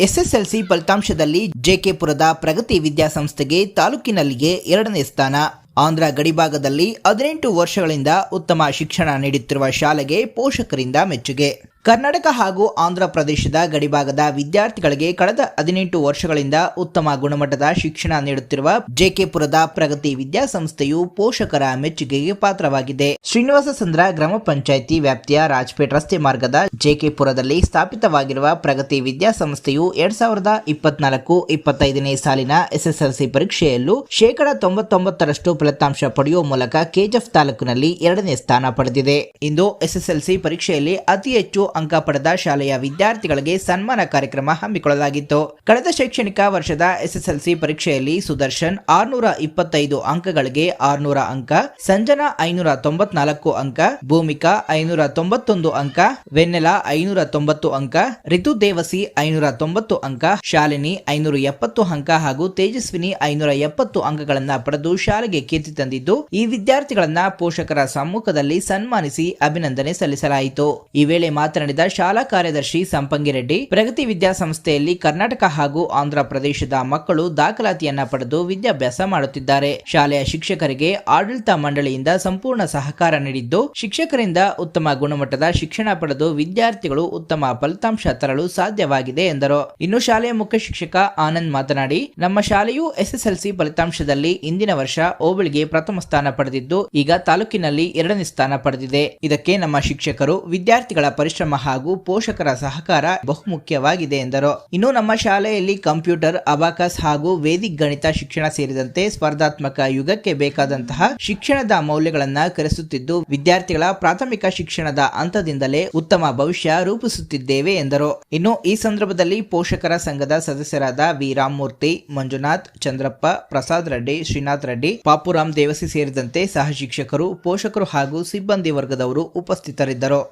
SSLC ಫಲಿತಾಂಶದಲ್ಲಿ ಜೆಕೆಪುರದ ಪ್ರಗತಿ ವಿದ್ಯಾಸಂಸ್ಥೆಗೆ ತಾಲೂಕಿನಲ್ಲಿಯೇ ಎರಡನೇ ಸ್ಥಾನ. ಆಂಧ್ರ ಗಡಿಭಾಗದಲ್ಲಿ ಹದಿನೆಂಟು ವರ್ಷಗಳಿಂದ ಉತ್ತಮ ಶಿಕ್ಷಣ ನೀಡುತ್ತಿರುವ ಶಾಲೆಗೆ ಪೋಷಕರಿಂದ ಮೆಚ್ಚುಗೆ. ಕರ್ನಾಟಕ ಹಾಗೂ ಆಂಧ್ರ ಪ್ರದೇಶದ ಗಡಿಭಾಗದ ವಿದ್ಯಾರ್ಥಿಗಳಿಗೆ ಕಳೆದ ಹದಿನೆಂಟು ವರ್ಷಗಳಿಂದ ಉತ್ತಮ ಗುಣಮಟ್ಟದ ಶಿಕ್ಷಣ ನೀಡುತ್ತಿರುವ ಜೆಕೆಪುರದ ಪ್ರಗತಿ ವಿದ್ಯಾಸಂಸ್ಥೆಯು ಪೋಷಕರ ಮೆಚ್ಚುಗೆಗೆ ಪಾತ್ರವಾಗಿದೆ. ಶ್ರೀನಿವಾಸ ಸಂದ್ರ ಗ್ರಾಮ ಪಂಚಾಯಿತಿ ವ್ಯಾಪ್ತಿಯ ರಾಜ್ಪೇಟ್ ರಸ್ತೆ ಮಾರ್ಗದ ಜೆಕೆಪುರದಲ್ಲಿ ಸ್ಥಾಪಿತವಾಗಿರುವ ಪ್ರಗತಿ ವಿದ್ಯಾಸಂಸ್ಥೆಯು ಎರಡ್ ಸಾವಿರದ ಇಪ್ಪತ್ನಾಲ್ಕು ಇಪ್ಪತ್ತೈದನೇ ಸಾಲಿನ ಎಸ್ಎಸ್ಎಲ್ಸಿ ಪರೀಕ್ಷೆಯಲ್ಲೂ ಶೇಕಡ ತೊಂಬತ್ತೊಂಬತ್ತರಷ್ಟು ಫಲಿತಾಂಶ ಪಡೆಯುವ ಮೂಲಕ ಕೆಜಿಎಫ್ ತಾಲೂಕಿನಲ್ಲಿ ಎರಡನೇ ಸ್ಥಾನ ಪಡೆದಿದೆ. ಇಂದು ಎಸ್ಎಸ್ಎಲ್ಸಿ ಪರೀಕ್ಷೆಯಲ್ಲಿ ಅತಿ ಹೆಚ್ಚು ಅಂಕ ಪಡೆದ ಶಾಲೆಯ ವಿದ್ಯಾರ್ಥಿಗಳಿಗೆ ಸನ್ಮಾನ ಕಾರ್ಯಕ್ರಮ ಹಮ್ಮಿಕೊಳ್ಳಲಾಗಿತ್ತು. ಕಳೆದ ಶೈಕ್ಷಣಿಕ ವರ್ಷದ ಎಸ್ಎಸ್ಎಲ್ಸಿ ಪರೀಕ್ಷೆಯಲ್ಲಿ ಸುದರ್ಶನ್ ಆರ್ನೂರ ಇಪ್ಪತ್ತೈದು ಅಂಕಗಳಿಗೆ ಆರ್ನೂರ ಅಂಕ, ಸಂಜನಾ ಐನೂರ ತೊಂಬತ್ನಾಲ್ಕು ಅಂಕ, ಭೂಮಿಕಾ ಐನೂರ ತೊಂಬತ್ತೊಂದು ಅಂಕ, ವೆನ್ನೆಲಾ ಐನೂರ ತೊಂಬತ್ತು ಅಂಕ, ರಿತು ದೇವಸಿ ಐನೂರ ತೊಂಬತ್ತು ಅಂಕ, ಶಾಲಿನಿ ಐನೂರ ಎಪ್ಪತ್ತು ಅಂಕ ಹಾಗೂ ತೇಜಸ್ವಿನಿ ಐನೂರ ಎಪ್ಪತ್ತು ಅಂಕಗಳನ್ನ ಪಡೆದು ಶಾಲೆಗೆ ಕೀರ್ತಿ ತಂದಿದ್ದು, ಈ ವಿದ್ಯಾರ್ಥಿಗಳನ್ನ ಪೋಷಕರ ಸಮ್ಮುಖದಲ್ಲಿ ಸನ್ಮಾನಿಸಿ ಅಭಿನಂದನೆ ಸಲ್ಲಿಸಲಾಯಿತು. ಈ ವೇಳೆ ಮಾತನಾಡಿದ ಶಾಲಾ ಕಾರ್ಯದರ್ಶಿ ಸಂಪಂಗಿರೆಡ್ಡಿ ಪ್ರಗತಿ ವಿದ್ಯಾಸಂಸ್ಥೆಯಲ್ಲಿ ಕರ್ನಾಟಕ ಹಾಗೂ ಆಂಧ್ರ ಪ್ರದೇಶದ ಮಕ್ಕಳು ದಾಖಲಾತಿಯನ್ನ ಪಡೆದು ವಿದ್ಯಾಭ್ಯಾಸ ಮಾಡುತ್ತಿದ್ದಾರೆ. ಶಾಲೆಯ ಶಿಕ್ಷಕರಿಗೆ ಆಡಳಿತ ಮಂಡಳಿಯಿಂದ ಸಂಪೂರ್ಣ ಸಹಕಾರ ನೀಡಿದ್ದು, ಶಿಕ್ಷಕರಿಂದ ಉತ್ತಮ ಗುಣಮಟ್ಟದ ಶಿಕ್ಷಣ ಪಡೆದು ವಿದ್ಯಾರ್ಥಿಗಳು ಉತ್ತಮ ಫಲಿತಾಂಶ ತರಲು ಸಾಧ್ಯವಾಗಿದೆ ಎಂದರು. ಇನ್ನು ಶಾಲೆಯ ಮುಖ್ಯ ಶಿಕ್ಷಕ ಆನಂದ್ ಮಾತನಾಡಿ, ನಮ್ಮ ಶಾಲೆಯು ಎಸ್ಎಸ್ಎಲ್ಸಿ ಫಲಿತಾಂಶದಲ್ಲಿ ಇಂದಿನ ವರ್ಷ ಓಬಳಿಗೆ ಪ್ರಥಮ ಸ್ಥಾನ ಪಡೆದಿದ್ದು, ಈಗ ತಾಲೂಕಿನಲ್ಲಿ ಎರಡನೇ ಸ್ಥಾನ ಪಡೆದಿದೆ. ಇದಕ್ಕೆ ನಮ್ಮ ಶಿಕ್ಷಕರು ವಿದ್ಯಾರ್ಥಿಗಳ ಪರಿಶ್ರಮ ಹಾಗೂ ಪೋಷಕರ ಸಹಕಾರ ಬಹುಮುಖ್ಯವಾಗಿದೆ ಎಂದರು. ಇನ್ನು ನಮ್ಮ ಶಾಲೆಯಲ್ಲಿ ಕಂಪ್ಯೂಟರ್, ಅಬಾಕಸ್ ಹಾಗೂ ವೇದಿಕ್ ಗಣಿತ ಶಿಕ್ಷಣ ಸೇರಿದಂತೆ ಸ್ಪರ್ಧಾತ್ಮಕ ಯುಗಕ್ಕೆ ಬೇಕಾದಂತಹ ಶಿಕ್ಷಣದ ಮೌಲ್ಯಗಳನ್ನು ಕರೆಸುತ್ತಿದ್ದು, ವಿದ್ಯಾರ್ಥಿಗಳ ಪ್ರಾಥಮಿಕ ಶಿಕ್ಷಣದ ಹಂತದಿಂದಲೇ ಉತ್ತಮ ಭವಿಷ್ಯ ರೂಪಿಸುತ್ತಿದ್ದೇವೆ ಎಂದರು. ಇನ್ನು ಈ ಸಂದರ್ಭದಲ್ಲಿ ಪೋಷಕರ ಸಂಘದ ಸದಸ್ಯರಾದ ವಿ ರಾಮಮೂರ್ತಿ ಮಂಜುನಾಥ್, ಚಂದ್ರಪ್ಪ, ಪ್ರಸಾದ್ ರೆಡ್ಡಿ, ಶ್ರೀನಾಥ್ ರೆಡ್ಡಿ, ಪಾಪುರಾಮ್ ದೇವಸಿ ಸೇರಿದಂತೆ ಸಹ ಶಿಕ್ಷಕರು, ಪೋಷಕರು ಹಾಗೂ ಸಿಬ್ಬಂದಿ ವರ್ಗದವರು ಉಪಸ್ಥಿತರಿದ್ದರು.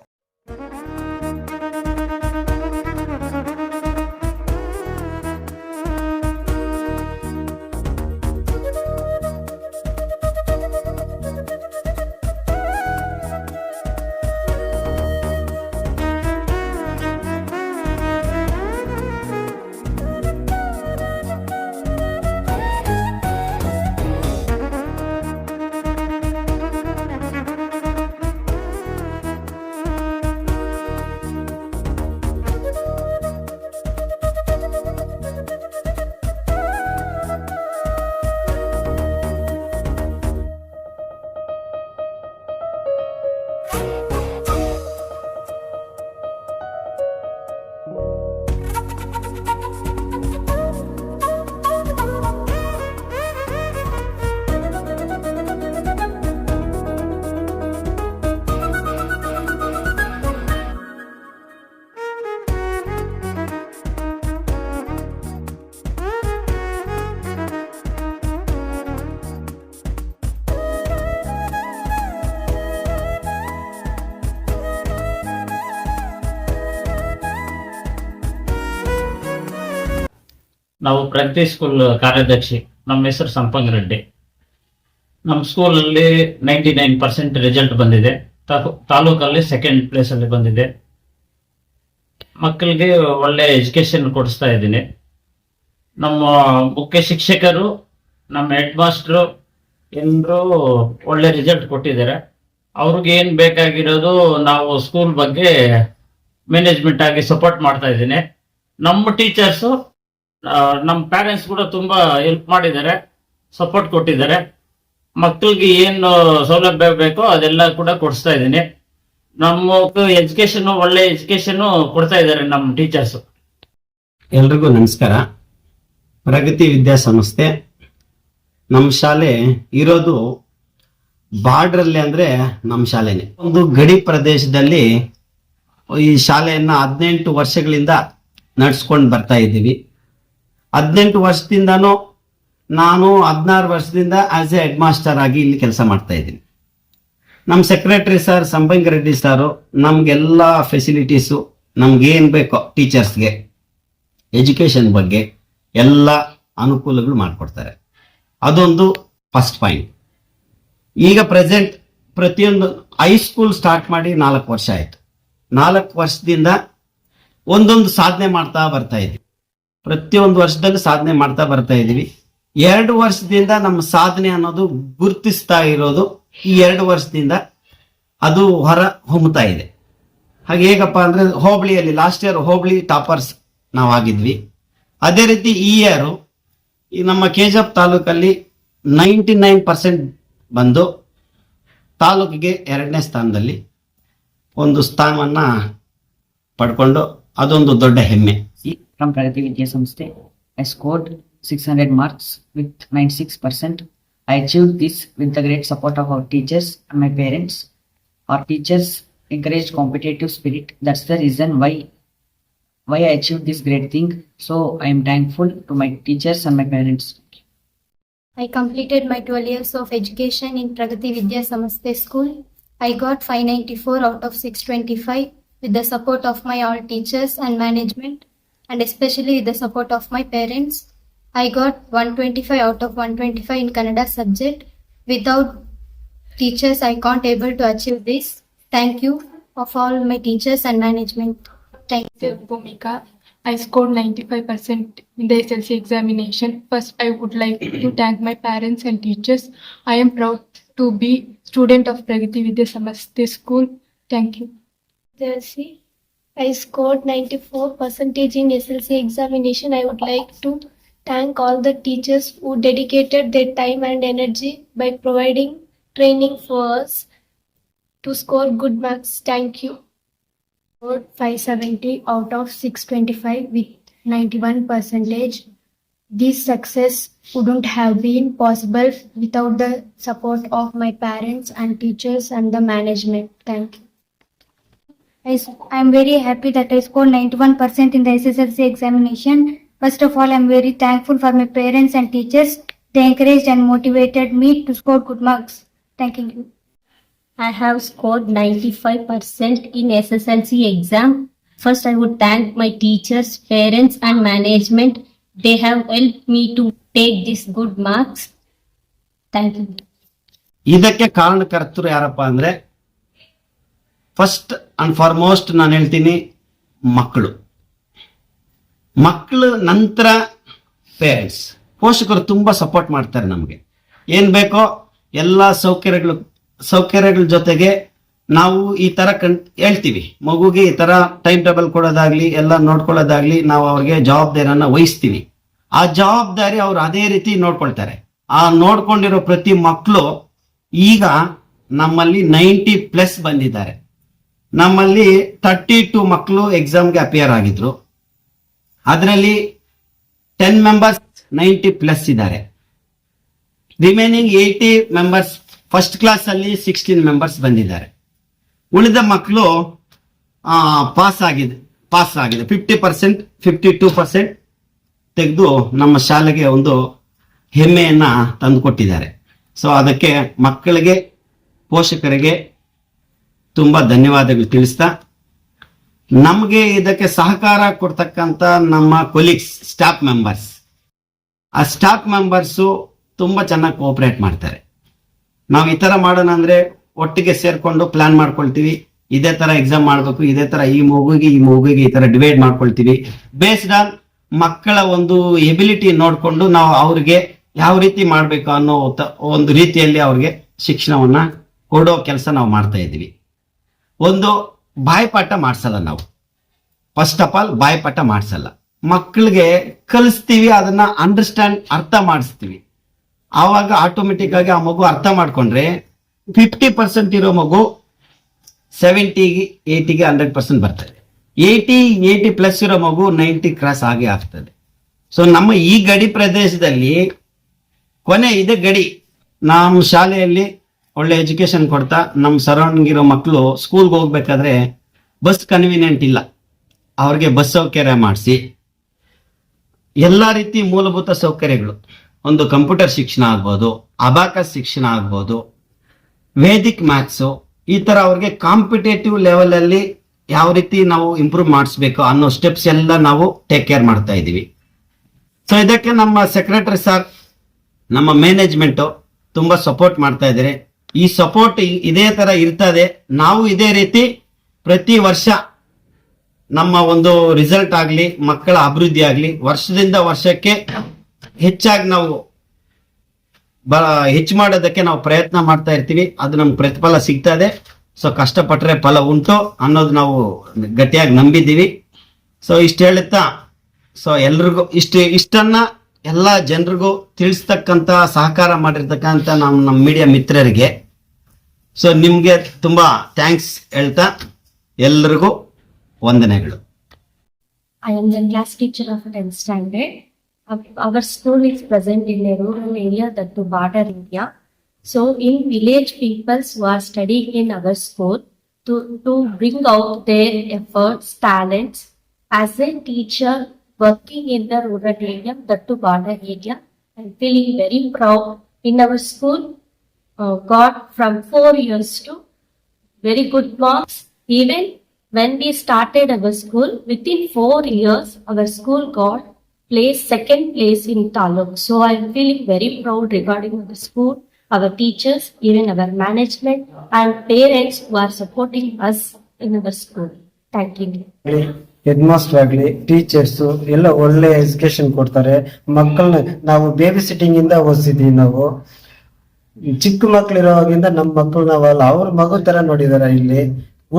ನಾವು ಪ್ರಗತಿ ಸ್ಕೂಲ್ ಕಾರ್ಯದರ್ಶಿ ನಮ್ಮ ಹೆಸರು ಸಂಪಂಗ ರೆಡ್ಡಿ. ನಮ್ಮ ಸ್ಕೂಲಲ್ಲಿ ನೈಂಟಿ ನೈನ್ ಪರ್ಸೆಂಟ್ ರಿಸಲ್ಟ್ ಬಂದಿದೆ. ತಾಲೂಕಲ್ಲಿ ಸೆಕೆಂಡ್ ಪ್ಲೇಸ್ ಅಲ್ಲಿ ಬಂದಿದೆ. ಮಕ್ಕಳಿಗೆ ಒಳ್ಳೆ ಎಜುಕೇಶನ್ ಕೊಡಿಸ್ತಾ ಇದ್ದೀನಿ. ನಮ್ಮ ಮುಖ್ಯ ಶಿಕ್ಷಕರು, ನಮ್ಮ ಹೆಡ್ ಮಾಸ್ಟ್ರು ಎಲ್ಲರೂ ಒಳ್ಳೆ ರಿಸಲ್ಟ್ ಕೊಟ್ಟಿದ್ದಾರೆ. ಅವ್ರಿಗೆ ಏನ್ ಬೇಕಾಗಿರೋದು ನಾವು ಸ್ಕೂಲ್ ಬಗ್ಗೆ ಮ್ಯಾನೇಜ್ಮೆಂಟ್ ಆಗಿ ಸಪೋರ್ಟ್ ಮಾಡ್ತಾ ಇದ್ದೀನಿ. ನಮ್ಮ ಟೀಚರ್ಸು ನಮ್ಮ ಪೇರೆಂಟ್ಸ್ ಕೂಡ ತುಂಬಾ ಹೆಲ್ಪ್ ಮಾಡಿದ್ದಾರೆ ಸಪೋರ್ಟ್ ಕೊಟ್ಟಿದ್ದಾರೆ. ಮಕ್ಕಳಿಗೆ ಏನು ಸೌಲಭ್ಯ ಬೇಕೋ ಅದೆಲ್ಲ ಕೂಡ ಕೊಡಿಸ್ತಾ ಇದ್ದೀನಿ. ನಮ್ಮ ಎಜುಕೇಶನ್ ಒಳ್ಳೆ ಎಜುಕೇಶನ್ ಕೊಡ್ತಾ ಇದ್ದಾರೆ ನಮ್ಮ ಟೀಚರ್ಸ್ ಎಲ್ರಿಗೂ ನಮಸ್ಕಾರ. ಪ್ರಗತಿ ವಿದ್ಯಾಸಂಸ್ಥೆ ನಮ್ಮ ಶಾಲೆ ಇರೋದು ಬಾರ್ಡರ್ ಅಲ್ಲಿ ಅಂದ್ರೆ ನಮ್ಮ ಶಾಲೆನೆ. ಒಂದು ಗಡಿ ಪ್ರದೇಶದಲ್ಲಿ ಈ ಶಾಲೆಯನ್ನ ಹದಿನೆಂಟು ವರ್ಷಗಳಿಂದ ನಡ್ಸ್ಕೊಂಡು ಬರ್ತಾ ಇದ್ದೀವಿ. ಹದಿನೆಂಟು ವರ್ಷದಿಂದನೂ ನಾನು ಹದಿನಾರು ವರ್ಷದಿಂದ ಆಸ್ ಎ ಹೆಡ್ ಮಾಸ್ಟರ್ ಆಗಿ ಇಲ್ಲಿ ಕೆಲಸ ಮಾಡ್ತಾ ಇದ್ದೀನಿ. ನಮ್ಮ ಸೆಕ್ರೆಟರಿ ಸರ್ ಸಂಪಂಗ್ ರೆಡ್ಡಿ ಸಾರು ನಮ್ಗೆಲ್ಲ ಫೆಸಿಲಿಟೀಸು ಏನು ಬೇಕೋ ಟೀಚರ್ಸ್ಗೆ ಎಜುಕೇಷನ್ ಬಗ್ಗೆ ಎಲ್ಲ ಅನುಕೂಲಗಳು ಮಾಡಿಕೊಡ್ತಾರೆ. ಅದೊಂದು ಫಸ್ಟ್ ಪಾಯಿಂಟ್ ಈಗ ಪ್ರೆಸೆಂಟ್ ಪ್ರತಿಯೊಂದು ಹೈಸ್ಕೂಲ್ ಸ್ಟಾರ್ಟ್ ಮಾಡಿ ನಾಲ್ಕು ವರ್ಷ ಆಯಿತು. ನಾಲ್ಕು ವರ್ಷದಿಂದ ಒಂದೊಂದು ಸಾಧನೆ ಮಾಡ್ತಾ ಬರ್ತಾ ಇದ್ವಿ ಪ್ರತಿಯೊಂದು ವರ್ಷದಲ್ಲೂ ಸಾಧನೆ ಮಾಡ್ತಾ ಬರ್ತಾ ಇದೀವಿ ಎರಡು ವರ್ಷದಿಂದ ನಮ್ಮ ಸಾಧನೆ ಅನ್ನೋದು ಗುರುತಿಸ್ತಾ ಇರೋದು ಈ ಎರಡು ವರ್ಷದಿಂದ ಅದು ಹೊರ ಹೊಮ್ಮತಾ ಇದೆ. ಹಾಗೆ ಹೇಗಪ್ಪ ಅಂದ್ರೆ ಹೋಬಳಿಯಲ್ಲಿ ಲಾಸ್ಟ್ ಇಯರ್ ಹೋಬಳಿ ಟಾಪರ್ಸ್ ನಾವು ಆಗಿದ್ವಿ ಅದೇ ರೀತಿ ಈ ಇಯರ್ ಈ ನಮ್ಮ ಕೆಜಪ್ ತಾಲೂಕಲ್ಲಿ ನೈಂಟಿ ನೈನ್ ಪರ್ಸೆಂಟ್ ಬಂದು ತಾಲೂಕಿಗೆ ಎರಡನೇ ಸ್ಥಾನದಲ್ಲಿ ಒಂದು ಸ್ಥಾನವನ್ನ ಪಡ್ಕೊಂಡು ಅದೊಂದು ದೊಡ್ಡ ಹೆಮ್ಮೆ. From Pragati Vidya Samsthe. I scored 600 marks with 96%. I achieved this with the great support of our teachers and my parents. Our teachers encouraged competitive spirit. That's the reason why why I achieved this great thing. So I am thankful to my teachers and my parents. I completed my 12 years of education in Pragati Vidya Samasthe School. I got 594 out of 625 with the support of my all teachers and management and especially with the support of my parents. I got 125 out of 125 in Kannada subject. Without teachers, I can't able to achieve this. Thank you of all my teachers and management. Thank you. Bhumika. I scored 95% in the SLC examination. First, I would like to thank my parents and teachers. I am proud to be student of Pragati Vidya Samasthe School. Thank you. SLC. I scored 94 percentage in SLC examination. I would like to thank all the teachers who dedicated their time and energy by providing training for us to score good marks. Thank you. Scored 570 out of 625 with 91 percentage. This success wouldn't have been possible without the support of my parents and teachers and the management. Thank you. I am very happy that I scored 91% in the SSLC examination. First of all, I am very thankful for my parents and teachers. They encouraged and motivated me to score good marks. Thank you. I have scored 95% in SSLC exam. First, I would thank my teachers, parents, and management. They have helped me to take these good marks. Thank you. ಇದಕ್ಕೆ ಕಾರಣಕರ್ತರು ಯಾರಪ್ಪ ಅಂದ್ರೆ First and foremost ನಾನು ಹೇಳ್ತೀನಿ ಮಕ್ಕಳು. ಮಕ್ಕಳು ನಂತರ parents ಪೋಷಕರು ತುಂಬ ಸಪೋರ್ಟ್ ಮಾಡ್ತಾರೆ ನಮಗೆ. ಏನು ಬೇಕೋ ಎಲ್ಲ ಸೌಕರ್ಯಗಳು, ಸೌಕರ್ಯಗಳ ಜೊತೆಗೆ ನಾವು ಈ ತರ ಕಣ್, ಹೇಳ್ತೀವಿ. ಮಗುಗೆ ಈ ತರ ಟೈಮ್ ಟೇಬಲ್ ಕೊಡೋದಾಗ್ಲಿ, ಎಲ್ಲ ನೋಡ್ಕೊಳ್ಳೋದಾಗ್ಲಿ ನಾವು ಅವ್ರಿಗೆ ಜವಾಬ್ದಾರಿಯನ್ನು ವಹಿಸ್ತೀವಿ. ಆ ಜವಾಬ್ದಾರಿ ಅವ್ರು ಅದೇ ರೀತಿ ನೋಡ್ಕೊಳ್ತಾರೆ. ಆ ನೋಡ್ಕೊಂಡಿರೋ ಪ್ರತಿ ಮಕ್ಕಳು ಈಗ ನಮ್ಮಲ್ಲಿ ನೈಂಟಿ ಪ್ಲಸ್ ಬಂದಿದ್ದಾರೆ. ನಮ್ಮಲ್ಲಿ ತರ್ಟಿ ಟು ಮಕ್ಕಳು ಎಕ್ಸಾಮ್ಗೆ ಅಪಿಯರ್ ಆಗಿದ್ರು. ಅದರಲ್ಲಿ ಟೆನ್ ಮೆಂಬರ್ಸ್ ನೈಂಟಿ ಪ್ಲಸ್ ಇದ್ದಾರೆ. Remaining eighty members first class ಅಲ್ಲಿ ಸಿಕ್ಸ್ಟೀನ್ ಮೆಂಬರ್ಸ್ ಬಂದಿದ್ದಾರೆ. ಉಳಿದ ಮಕ್ಕಳು ಪಾಸ್ ಆಗಿದೆ ಪಾಸ್ ಆಗಿದೆ fifty percent fifty two percent ತೆಗೆದು ನಮ್ಮ ಶಾಲೆಗೆ ಒಂದು ಹೆಮ್ಮೆಯನ್ನ ತಂದುಕೊಟ್ಟಿದ್ದಾರೆ. ಸೊ ಅದಕ್ಕೆ ಮಕ್ಕಳಿಗೆ, ಪೋಷಕರಿಗೆ ತುಂಬಾ ಧನ್ಯವಾದಗಳು ತಿಳಿಸ್ತಾ. ನಮಗೆ ಇದಕ್ಕೆ ಸಹಕಾರ ಕೊಡ್ತಕ್ಕಂತ ನಮ್ಮ ಕೊಲೀಗ್ಸ್ ಸ್ಟಾಫ್ ಮೆಂಬರ್ಸ್ ಆ ಸ್ಟಾಫ್ ಮೆಂಬರ್ಸು ತುಂಬಾ ಚೆನ್ನಾಗಿ ಕೋಆಪರೇಟ್ ಮಾಡ್ತಾರೆ. ನಾವು ಈ ತರ ಮಾಡೋಣ ಅಂದ್ರೆ ಒಟ್ಟಿಗೆ ಸೇರ್ಕೊಂಡು ಪ್ಲಾನ್ ಮಾಡ್ಕೊಳ್ತೀವಿ. ಇದೇ ತರ ಎಕ್ಸಾಮ್ ಮಾಡ್ಬೇಕು, ಇದೇ ತರ ಈ ಮಗುಗೆ ಈ ಮಗುಗೆ ಈ ತರ ಡಿವೈಡ್ ಮಾಡ್ಕೊಳ್ತೀವಿ. ಬೇಸ್ಡ್ ಆನ್ ಮಕ್ಕಳ ಒಂದು ಎಬಿಲಿಟಿ ನೋಡ್ಕೊಂಡು ನಾವು ಅವ್ರಿಗೆ ಯಾವ ರೀತಿ ಮಾಡ್ಬೇಕು ಅನ್ನೋ ಒಂದು ರೀತಿಯಲ್ಲಿ ಅವ್ರಿಗೆ ಶಿಕ್ಷಣವನ್ನ ಕೊಡೋ ಕೆಲಸ ನಾವು ಮಾಡ್ತಾ ಇದ್ದೀವಿ. ಒಂದು ಬಾಯ್ಪಾಠ ಮಾಡಿಸಲ್ಲ ನಾವು. ಫಸ್ಟ್ ಆಫ್ ಆಲ್ ಬಾಯ್ಪಾಠ ಮಾಡಿಸಲ್ಲ. ಮಕ್ಕಳಿಗೆ ಕಲಿಸ್ತೀವಿ, ಅದನ್ನ ಅಂಡರ್ಸ್ಟ್ಯಾಂಡ್ ಅರ್ಥ ಮಾಡಿಸ್ತೀವಿ. ಆವಾಗ ಆಟೋಮೆಟಿಕ್ ಆಗಿ ಆ ಮಗು ಅರ್ಥ ಮಾಡ್ಕೊಂಡ್ರೆ ಫಿಫ್ಟಿ ಪರ್ಸೆಂಟ್ ಇರೋ ಮಗು ಸೆವೆಂಟಿಗೆ ಏಯ್ಟಿಗೆ ಹಂಡ್ರೆಡ್ ಪರ್ಸೆಂಟ್ ಬರ್ತದೆ. ಏಯ್ಟಿ ಏಯ್ಟಿ ಪ್ಲಸ್ ಇರೋ ಮಗು ನೈಂಟಿ ಕ್ರಾಸ್ ಆಗಿ ಆಗ್ತದೆ. ಸೊ ನಮ್ಮ ಈ ಗಡಿ ಪ್ರದೇಶದಲ್ಲಿ ಕೊನೆ ಇದೆ ಗಡಿ. ನಮ್ಮ ಶಾಲೆಯಲ್ಲಿ ಒಳ್ಳೆ ಎಜುಕೇಶನ್ ಕೊಡ್ತಾ ನಮ್ಮ ಸರೌಂಡಿಂಗ್ ಇರೋ ಮಕ್ಕಳು ಸ್ಕೂಲ್ಗೆ ಹೋಗ್ಬೇಕಾದ್ರೆ ಬಸ್ ಕನ್ವೀನಿಯೆಂಟ್ ಇಲ್ಲ. ಅವ್ರಿಗೆ ಬಸ್ ಸೌಕರ್ಯ ಮಾಡಿಸಿ. ಎಲ್ಲ ರೀತಿ ಮೂಲಭೂತ ಸೌಕರ್ಯಗಳು. ಒಂದು ಕಂಪ್ಯೂಟರ್ ಶಿಕ್ಷಣ ಆಗ್ಬೋದು ಅಬಾಕಸ್ ಶಿಕ್ಷಣ ಆಗ್ಬೋದು ವೇದಿಕ್ ಮ್ಯಾಥ್ಸು ಈ ಥರ ಅವ್ರಿಗೆ ಕಾಂಪಿಟೇಟಿವ್ ಲೆವೆಲಲ್ಲಿ ಯಾವ ರೀತಿ ನಾವು ಇಂಪ್ರೂವ್ ಮಾಡಿಸ್ಬೇಕು ಅನ್ನೋ ಸ್ಟೆಪ್ಸ್ ಎಲ್ಲ ನಾವು ಟೇಕ್ ಕೇರ್ ಮಾಡ್ತಾ ಇದ್ದೀವಿ. ಸೊ ಇದಕ್ಕೆ ನಮ್ಮ ಸೆಕ್ರೆಟರಿ ಸರ್ ನಮ್ಮ ಮ್ಯಾನೇಜ್ಮೆಂಟು ತುಂಬ ಸಪೋರ್ಟ್ ಮಾಡ್ತಾ ಇದ್ದಾರೆ. ಈ ಸಪೋರ್ಟ್ ಇದೇ ತರ ಇರ್ತದೆ. ನಾವು ಇದೇ ರೀತಿ ಪ್ರತಿ ವರ್ಷ ನಮ್ಮ ಒಂದು ರಿಸಲ್ಟ್ ಆಗಲಿ, ಮಕ್ಕಳ ಅಭಿವೃದ್ಧಿ ಆಗಲಿ, ವರ್ಷದಿಂದ ವರ್ಷಕ್ಕೆ ಹೆಚ್ಚಾಗಿ ನಾವು ಹೆಚ್ಚು ಮಾಡೋದಕ್ಕೆ ನಾವು ಪ್ರಯತ್ನ ಮಾಡ್ತಾ ಇರ್ತೀವಿ. ಅದು ನಮ್ಗೆ ಪ್ರತಿಫಲ ಸಿಗ್ತದೆ ಸೊ ಕಷ್ಟಪಟ್ಟರೆ ಫಲ ಉಂಟು ಅನ್ನೋದು ನಾವು ಗಟ್ಟಿಯಾಗಿ ನಂಬಿದ್ದೀವಿ. ಸೊ ಇಷ್ಟು ಹೇಳುತ್ತಾ? ಸೊ ಎಲ್ರಿಗೂ ಇಷ್ಟು, ಇಷ್ಟನ್ನ ಎಲ್ಲ ಜನರಿಗೂ ತಿಳಿಸ್ತಕ್ಕಂಥ ಸಹಕಾರ ಮಾಡಿರ್ತಕ್ಕಂಥ ನಮ್ಮ ನಮ್ಮ ಮೀಡಿಯಾ ಮಿತ್ರರಿಗೆ ಸೊ ನಿಮಗೆ ತುಂಬಾ ಥ್ಯಾಂಕ್ಸ್ ಹೇಳ್ತಾ ಎಲ್ರಿಗೂ ವಂದನೆಗಳು I am the class teacher of 10th standard. Our- Our school is present in a rural area that to border area. So in village peoples who are studying in our school to, to bring out their efforts, talents as a teacher working in the rural area, that to border area. I'm feeling very proud in our school. Uh, got from four years to very good marks. Even when we started our school, within four years, our school got place second place in Taluk. So I am feeling very proud regarding the school, our teachers, even our management and parents who are supporting us in our school. Thank you. Headmaster ಆಗಲಿ teachers ಎಲ್ಲ ಒಳ್ಳೆ education ಕೊಡ್ತಾರೆ ಮಕ್ಕಳನ್ನ ನಾವು baby sitting ಇಂದ ಓದಿಸಿದ್ವಿ ನಾವು ಚಿಕ್ಕ ಮಕ್ಳು ಇರೋವಾಗಿಂದ ನಮ್ಮ ಮಕ್ಕಳು ನಾವಲ್ಲ, ಅವ್ರ ಮಗು ತರ ನೋಡಿದಾರೆ ಇಲ್ಲಿ.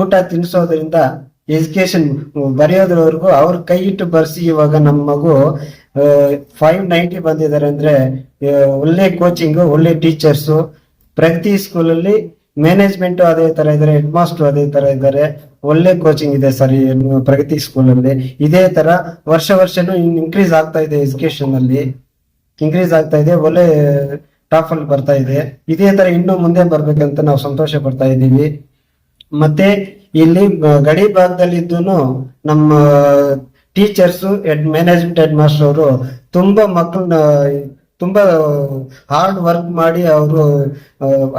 ಊಟ ತಿನ್ಸೋದ್ರಿಂದ ಎಜುಕೇಶನ್ ಬರೆಯೋದ್ರವರೆಗೂ ಅವ್ರ ಕೈ ಇಟ್ಟು ಬರ್ಸಿ ಇವಾಗ ನಮ್ಮ ಮಗು ಫೈವ್ ನೈಂಟಿ ಬಂದಿದ್ದಾರೆ ಅಂದ್ರೆ ಒಳ್ಳೆ ಕೋಚಿಂಗ್ ಒಳ್ಳೆ ಟೀಚರ್ಸು ಪ್ರಗತಿ ಸ್ಕೂಲಲ್ಲಿ ಮ್ಯಾನೇಜ್ಮೆಂಟ್ ಅದೇ ತರ ಇದ್ದಾರೆ ಹೆಡ್ ಮಾಸ್ಟರ್ ಅದೇ ತರ ಇದ್ದಾರೆ ಒಳ್ಳೆ ಕೋಚಿಂಗ್ ಇದೆ ಸರ್ ಪ್ರಗತಿ ಪ್ರಗತಿ ಸ್ಕೂಲಲ್ಲಿ ಇದೇ ತರ ವರ್ಷ ವರ್ಷನೂ ಇನ್ಕ್ರೀಸ್ ಆಗ್ತಾ ಇದೆ ಎಜುಕೇಶನ್ ಅಲ್ಲಿ. ಇನ್ಕ್ರೀಸ್ ಆಗ್ತಾ ಇದೆ, ಒಳ್ಳೆ ಟಾಪ್ ಅಲ್ಲಿ ಬರ್ತಾ ಇದೆ. ಇದೇ ತರ ಇನ್ನು ಮುಂದೆ ಬರ್ಬೇಕಂತ ನಾವು ಸಂತೋಷ ಪಡ್ತಾ ಇದ್ದೀವಿ. ಮತ್ತೆ ಇಲ್ಲಿ ಗಡಿ ಭಾಗದಲ್ಲಿ ಇದ್ದು ನಮ್ಮ teachers head management head master ಅವರು ತುಂಬಾ ಮಕ್ಕಳನ್ನ, ತುಂಬಾ ಹಾರ್ಡ್ ವರ್ಕ್ ಮಾಡಿ ಅವರು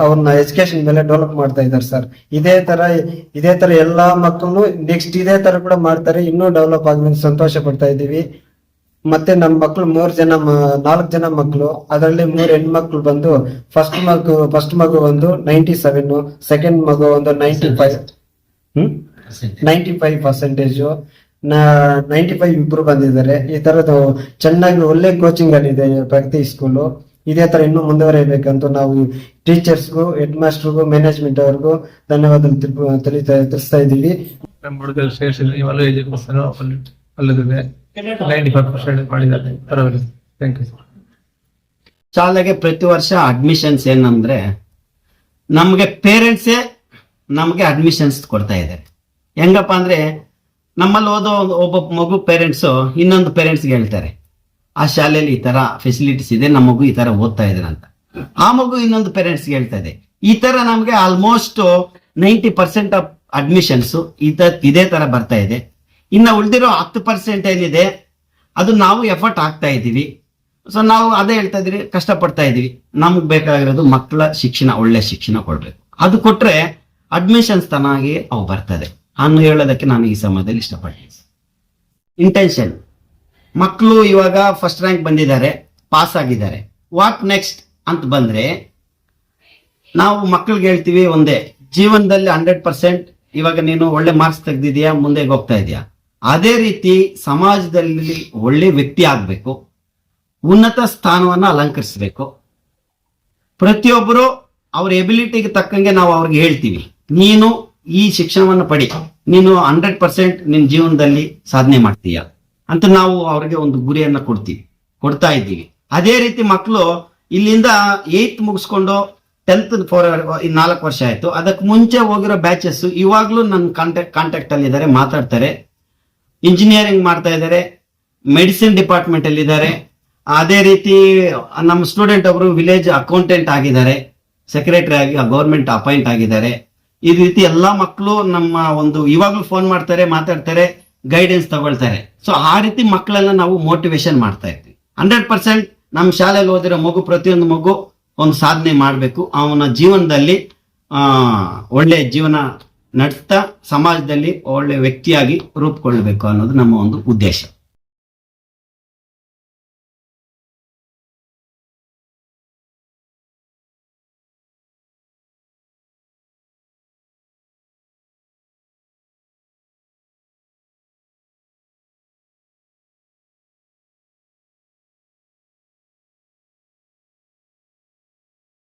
ಅವ್ರನ್ನ ಎಜುಕೇಶನ್ ಮೇಲೆ ಡೆವಲಪ್ ಮಾಡ್ತಾ ಇದ್ದಾರೆ ಸರ್ ಇದೇ ತರ ಇದೇ ತರ ಎಲ್ಲಾ ಮಕ್ಕಳು ನೆಕ್ಸ್ಟ್ ಇದೇ ತರ ಕೂಡ ಮಾಡ್ತಾರೆ. ಇನ್ನೂ ಡೆವಲಪ್ ಆಗ್ಬೇಕು ಸಂತೋಷ ಪಡ್ತಾ ಇದ್ದೀವಿ. ಮತ್ತೆ ನಮ್ ಮಕ್ಳು ಮೂರ್ ಜನ ನಾಲ್ಕು ಜನ ಮಕ್ಕಳು ಅದರಲ್ಲಿ ಮೂರ್ ಹೆಣ್ಮಕ್ಳು ಬಂದು ಫಸ್ಟ್ ಮಗು ಫಸ್ಟ್ ಮಗು ಒಂದು ನೈಂಟಿ ಸೆವೆನ್ ಸೆಕೆಂಡ್ ಮಗು ಒಂದು ನೈಂಟಿ ಫೈವ್ ಹ್ಮ್? Ninety five percentage ninety five ಇಬ್ರು ಬಂದಿದ್ದಾರೆ. ಈ ತರದ್ದು ಚೆನ್ನಾಗಿ ಒಳ್ಳೆ ಕೋಚಿಂಗ್ ಅಲ್ಲಿ ಇದೆ ಪ್ರಗತಿ ಸ್ಕೂಲು ಇದೇ ತರ ಇನ್ನೂ ಮುಂದುವರಿಬೇಕಂತ ನಾವು ಟೀಚರ್ಸ್ಗೂ ಹೆಡ್ ಮಾಸ್ಟರ್ಗೂ ಮ್ಯಾನೇಜ್ಮೆಂಟ್ ಅವ್ರಿಗೂ ಧನ್ಯವಾದ ತಿಳಿತಾ ತಿಳಿಸ್ತಾ ಇದ್ದೀವಿ. ನಮ್ಮ ಹುಡುಗರು ಸೇರಿಸಿದ್ರೆ ಇವೆಲ್ಲ ಎಜುಕೇಶನ್ ಒಳ್ಳೆದಿದೆ. ಶಾಲೆಗೆ ಪ್ರತಿ ವರ್ಷ ಅಡ್ಮಿಷನ್ಸ್ ಏನಂದ್ರೆ ನಮಗೆ ಪೇರೆಂಟ್ಸೇ ನಮಗೆ ಅಡ್ಮಿಷನ್ಸ್ ಕೊಡ್ತಾ ಇದ್ದಾರೆ ಹೆಂಗಪ್ಪ ಅಂದ್ರೆ ನಮ್ಮಲ್ಲಿ ಓದೋ ಒಬ್ಬ ಮಗು ಪೇರೆಂಟ್ಸ್ ಇನ್ನೊಂದು ಪೇರೆಂಟ್ಸ್ಗೆ ಹೇಳ್ತಾರೆ, ಆ ಶಾಲೆಯಲ್ಲಿ ಈ ತರ ಫೆಸಿಲಿಟೀಸ್ ಇದೆ, ನಮ್ಮ ಮಗು ಈ ತರ ಓದ್ತಾ ಇದ್ದಾರೆ ಅಂತ. ಆ ಮಗು ಇನ್ನೊಂದು ಪೇರೆಂಟ್ಸ್ಗೆ ಹೇಳ್ತಾ ಇದೆ. ಈ ತರ ನಮಗೆ almost ninety percent of admissions ಇದೇ ತರ ಬರ್ತಾ ಇದೆ. ಇನ್ನು ಉಳಿದಿರೋ ಹತ್ತು ಪರ್ಸೆಂಟ್ ಏನಿದೆ, ಅದು ನಾವು ಎಫರ್ಟ್ ಹಾಕ್ತಾ ಇದ್ದೀವಿ. ಸೊ ನಾವು ಅದೇ ಹೇಳ್ತಾ ಇದ್ರಿ ಕಷ್ಟಪಡ್ತಾ ಇದ್ದೀವಿ. ನಮ್ಗೆ ಬೇಕಾಗಿರೋದು ಮಕ್ಕಳ ಶಿಕ್ಷಣ, ಒಳ್ಳೆ ಶಿಕ್ಷಣ ಕೊಡಬೇಕು. ಅದು ಕೊಟ್ಟರೆ ಅಡ್ಮಿಷನ್ಸ್ ತನಾಗಿ ಅವು ಬರ್ತದೆ. ಅನ್ನು ಹೇಳೋದಕ್ಕೆ ನಾನು ಈ ಸಮಯದಲ್ಲಿ ಇಷ್ಟಪಡ್ತೀನಿ. ಇಂಟೆನ್ಷನ್ ಮಕ್ಕಳು ಇವಾಗ ಫಸ್ಟ್ ರ್ಯಾಂಕ್ ಬಂದಿದ್ದಾರೆ ಪಾಸ್ ಆಗಿದ್ದಾರೆ. ವಾಟ್ ನೆಕ್ಸ್ಟ್ ಅಂತ ಬಂದರೆ, ನಾವು ಮಕ್ಕಳಿಗೆ ಹೇಳ್ತೀವಿ ಒಂದೇ, ಜೀವನದಲ್ಲಿ ಹಂಡ್ರೆಡ್ ಪರ್ಸೆಂಟ್ ಇವಾಗ ನೀನು ಒಳ್ಳೆ ಮಾರ್ಕ್ಸ್ ತೆಗ್ದಿದ್ಯಾ ಮುಂದೆ ಹೋಗ್ತಾ ಇದೆಯಾ? ಅದೇ ರೀತಿ ಸಮಾಜದಲ್ಲಿ ಒಳ್ಳೆ ವ್ಯಕ್ತಿ ಆಗ್ಬೇಕು, ಉನ್ನತ ಸ್ಥಾನವನ್ನ ಅಲಂಕರಿಸಬೇಕು. ಪ್ರತಿಯೊಬ್ಬರು ಅವ್ರ ಎಬಿಲಿಟಿಗೆ ತಕ್ಕಂಗೆ ನಾವು ಅವ್ರಿಗೆ ಹೇಳ್ತೀವಿ, ನೀನು ಈ ಶಿಕ್ಷಣವನ್ನು ಪಡಿ, ನೀನು ಹಂಡ್ರೆಡ್ ಪರ್ಸೆಂಟ್ ನಿನ್ನ ಜೀವನದಲ್ಲಿ ಸಾಧನೆ ಮಾಡ್ತೀಯ ಅಂತ ನಾವು ಅವ್ರಿಗೆ ಒಂದು ಗುರಿಯನ್ನ ಕೊಡ್ತೀವಿ, ಕೊಡ್ತಾ ಇದ್ದೀವಿ. ಅದೇ ರೀತಿ ಮಕ್ಕಳು ಇಲ್ಲಿಂದ ಏಯ್ತ್ ಮುಗಿಸ್ಕೊಂಡು ಟೆಂತ್ ಫೋರ್ ನಾಲ್ಕು ವರ್ಷ ಆಯ್ತು ಅದಕ್ಕೆ ಮುಂಚೆ ಹೋಗಿರೋ ಬ್ಯಾಚಸ್ ಇವಾಗ್ಲೂ ನನ್ನ ಕಾಂಟ್ಯಾಕ್ಟ್ ಕಾಂಟ್ಯಾಕ್ಟ್ ಅಲ್ಲಿ ಇದ್ದಾರೆ ಮಾತಾಡ್ತಾರೆ. ಇಂಜಿನಿಯರಿಂಗ್ ಮಾಡ್ತಾ ಇದ್ದಾರೆ ಮೆಡಿಸಿನ್ ಡಿಪಾರ್ಟ್ಮೆಂಟ್ ಅಲ್ಲಿ ಇದ್ದಾರೆ. ಅದೇ ರೀತಿ, ನಮ್ಮ ಸ್ಟೂಡೆಂಟ್ ಒಬ್ರು ವಿಲೇಜ್ ಅಕೌಂಟೆಂಟ್ ಆಗಿದ್ದಾರೆ ಸೆಕ್ರೆಟರಿ ಆಗಿ ಗೌರ್ಮೆಂಟ್ ಅಪಾಯಿಂಟ್ ಆಗಿದ್ದಾರೆ. ಈ ರೀತಿ ಎಲ್ಲಾ ಮಕ್ಕಳು ನಮ್ಮ ಒಂದು, ಇವಾಗಲೂ ಫೋನ್ ಮಾಡ್ತಾರೆ, ಮಾತಾಡ್ತಾರೆ ಗೈಡೆನ್ಸ್ ತಗೊಳ್ತಾರೆ. ಸೊ ಆ ರೀತಿ ಮಕ್ಕಳೆಲ್ಲ ನಾವು ಮೋಟಿವೇಶನ್ ಮಾಡ್ತಾ ಇದ್ವಿ. ಹಂಡ್ರೆಡ್ ಪರ್ಸೆಂಟ್ ನಮ್ಮ ಶಾಲೆಯಲ್ಲಿ ಓದಿರೋ ಮಗು, ಪ್ರತಿಯೊಂದು ಮಗು ಒಂದು ಸಾಧನೆ ಮಾಡಬೇಕು. ಅವನ ಜೀವನದಲ್ಲಿ ಒಳ್ಳೆ ಜೀವನ ನಡೆಸ್ತಾ ಸಮಾಜದಲ್ಲಿ ಒಳ್ಳೆ ವ್ಯಕ್ತಿಯಾಗಿ ರೂಪುಗೊಳ್ಳಬೇಕು ಅನ್ನೋದು ನಮ್ಮ ಒಂದು ಉದ್ದೇಶ.